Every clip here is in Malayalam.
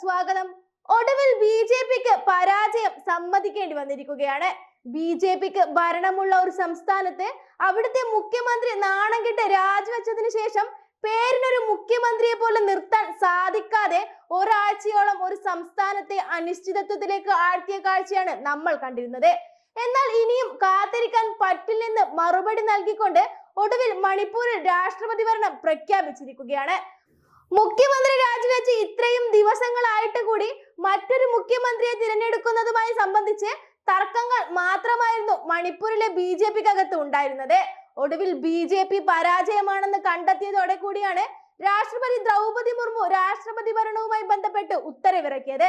സ്വാഗതം. ഒടുവിൽ ബി ജെ പിക്ക് പരാജയം സമ്മതിക്കേണ്ടി വന്നിരിക്കുകയാണ്. ബി ജെ പിക്ക് ഭരണമുള്ള ഒരു സംസ്ഥാനത്ത് അവിടുത്തെ മുഖ്യമന്ത്രി നാണം കെട്ട് രാജിവെച്ചതിന് ശേഷം പേരിനൊരു മുഖ്യമന്ത്രിയെ പോലെ നിർത്താൻ സാധിക്കാതെ ഒരാഴ്ചയോളം ഒരു സംസ്ഥാനത്തെ അനിശ്ചിതത്വത്തിലേക്ക് ആഴ്ത്തിയ കാഴ്ചയാണ് നമ്മൾ കണ്ടിരുന്നത്. എന്നാൽ ഇനിയും കാത്തിരിക്കാൻ പറ്റില്ലെന്ന് മറുപടി നൽകിക്കൊണ്ട് ഒടുവിൽ മണിപ്പൂരിൽ രാഷ്ട്രപതി ഭരണം പ്രഖ്യാപിച്ചിരിക്കുകയാണ്. മുഖ്യമന്ത്രി രാജിവെച്ച് ഇത്രയും ദിവസങ്ങളായിട്ട് കൂടി മറ്റൊരു മുഖ്യമന്ത്രിയെ തിരഞ്ഞെടുക്കുന്നതുമായി സംബന്ധിച്ച് തർക്കങ്ങൾ മാത്രമായിരുന്നു മണിപ്പൂരിലെ ബി ജെ പിക്കകത്ത് ഉണ്ടായിരുന്നത്. ഒടുവിൽ ബി ജെ പി പരാജയമാണെന്ന് കണ്ടെത്തിയതോടെ കൂടിയാണ് രാഷ്ട്രപതി ദ്രൗപതി മുർമു രാഷ്ട്രപതി ഭരണവുമായി ബന്ധപ്പെട്ട് ഉത്തരവിറക്കിയത്.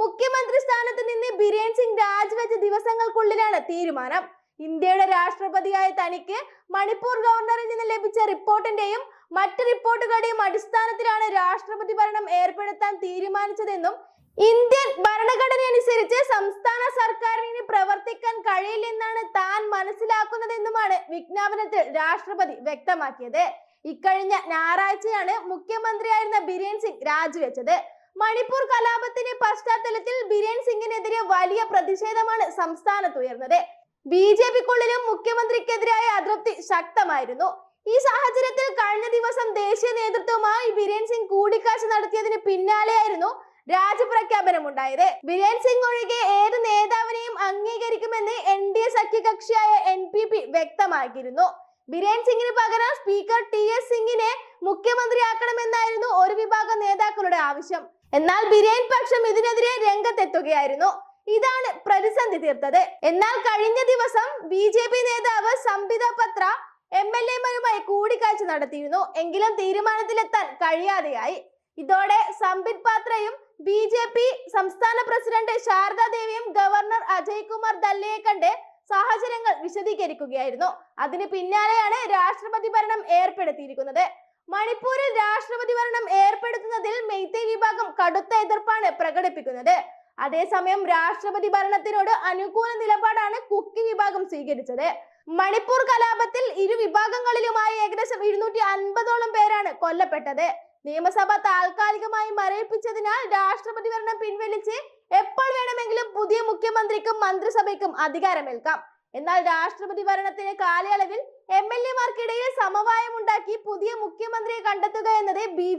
മുഖ്യമന്ത്രി സ്ഥാനത്ത് നിന്ന് ബിരേൻ സിംഗ് രാജിവെച്ച ദിവസങ്ങൾക്കുള്ളിലാണ് തീരുമാനം. ഇന്ത്യയുടെ രാഷ്ട്രപതിയായ തനിക്ക് മണിപ്പൂർ ഗവർണറിൽ നിന്ന് ലഭിച്ച റിപ്പോർട്ടിന്റെയും മറ്റ് റിപ്പോർട്ടുകളുടെയും അടിസ്ഥാനത്തിലാണ് രാഷ്ട്രപതി ഭരണം ഏർപ്പെടുത്താൻ തീരുമാനിച്ചതെന്നും ഇന്ത്യൻ ഭരണഘടന അനുസരിച്ച് സംസ്ഥാന സർക്കാരിന് പ്രവർത്തിക്കാൻ കഴിയില്ലെന്നാണ് താൻ മനസ്സിലാക്കുന്നതെന്നുമാണ് വിജ്ഞാപനത്തിൽ രാഷ്ട്രപതി വ്യക്തമാക്കിയത്. ഇക്കഴിഞ്ഞ ഞായറാഴ്ചയാണ് മുഖ്യമന്ത്രിയായിരുന്ന ബിരേൻ സിംഗ് രാജിവെച്ചത്. മണിപ്പൂർ കലാപത്തിന്റെ പശ്ചാത്തലത്തിൽ ബിരേൻ സിംഗിനെതിരെ വലിയ പ്രതിഷേധമാണ് സംസ്ഥാനത്ത് ഉയർന്നത് ബി ജെ പിക്കുള്ളിലും മുഖ്യമന്ത്രിക്കെതിരായ അതൃപ്തി ശക്തമായിരുന്നു. ഈ സാഹചര്യത്തിൽ കഴിഞ്ഞ ദിവസം ദേശീയ നേതൃത്വവുമായി ബിരേൻ സിംഗ് കൂടിക്കാഴ്ച നടത്തിയതിന് പിന്നാലെയായിരുന്നു രാജ്യപ്രഖ്യാപനം ഉണ്ടായത് ബിരേൻ സിംഗ് ഒഴികെ ഏത് നേതാവിനെയും അംഗീകരിക്കുമെന്ന് എൻ ഡി എ സഖ്യകക്ഷിയായ എൻ പി പി വ്യക്തമാക്കിയിരുന്നു. ബിരേൻ സിംഗിന് പകരം സ്പീക്കർ ടി എസ് സിംഗിനെ മുഖ്യമന്ത്രിയാക്കണമെന്നായിരുന്നു ഒരു വിഭാഗം നേതാക്കളുടെ ആവശ്യം. എന്നാൽ ബിരേൻ പക്ഷം ഇതിനെതിരെ രംഗത്തെത്തുകയായിരുന്നു. ഇതാണ് പ്രതിസന്ധി തീർത്തത്. എന്നാൽ കഴിഞ്ഞ ദിവസം ബി ജെ പി നേതാവ് സംബിത പത്ര എം എൽ എമാരുമായി കൂടിക്കാഴ്ച നടത്തിയിരുന്നു. എങ്കിലും തീരുമാനത്തിലെത്താൻ കഴിയാതെയായി. ഇതോടെ സംബിത് പാത്രയും ബി ജെ പി സംസ്ഥാന പ്രസിഡന്റ് ശാരദാദേവിയും ഗവർണർ അജയ് കുമാർ ദല്ലയെ കണ്ട് സാഹചര്യങ്ങൾ വിശദീകരിക്കുകയായിരുന്നു. അതിന് പിന്നാലെയാണ് രാഷ്ട്രപതി ഭരണം ഏർപ്പെടുത്തിയിരിക്കുന്നത്. മണിപ്പൂരിൽ രാഷ്ട്രപതി ഭരണം ഏർപ്പെടുത്തുന്നതിൽ മെയ്തേ വിഭാഗം കടുത്ത എതിർപ്പാണ് പ്രകടിപ്പിക്കുന്നത്. അതേസമയം രാഷ്ട്രപതി ഭരണത്തിനോട് അനുകൂല നിലപാടാണ് കുക്കി വിഭാഗം സ്വീകരിച്ചത്. മണിപ്പൂർ കലാപത്തിൽ ഇരു വിഭാഗങ്ങളിലുമായി ഏകദേശം ഇരുന്നൂറ്റി അൻപതോളം പേരാണ് കൊല്ലപ്പെട്ടത്. നിയമസഭ താൽക്കാലികമായി മരവിപ്പിച്ചതിനാൽ രാഷ്ട്രപതി ഭരണം പിൻവലിച്ച് എപ്പോൾ വേണമെങ്കിലും പുതിയ മുഖ്യമന്ത്രിക്കും മന്ത്രിസഭയ്ക്കും അധികാരമേൽക്കാം. എന്നാൽ രാഷ്ട്രപതി ഭരണത്തിന്റെ കാലയളവിൽ എം എൽ എമാർക്കിടയിൽ മാർക്കിടയിൽ സമവായമുണ്ടാക്കി പുതിയ മുഖ്യമന്ത്രിയെ കണ്ടെത്തുക എന്നത് ബി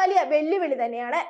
വലിയ വെല്ലുവിളി തന്നെയാണ്.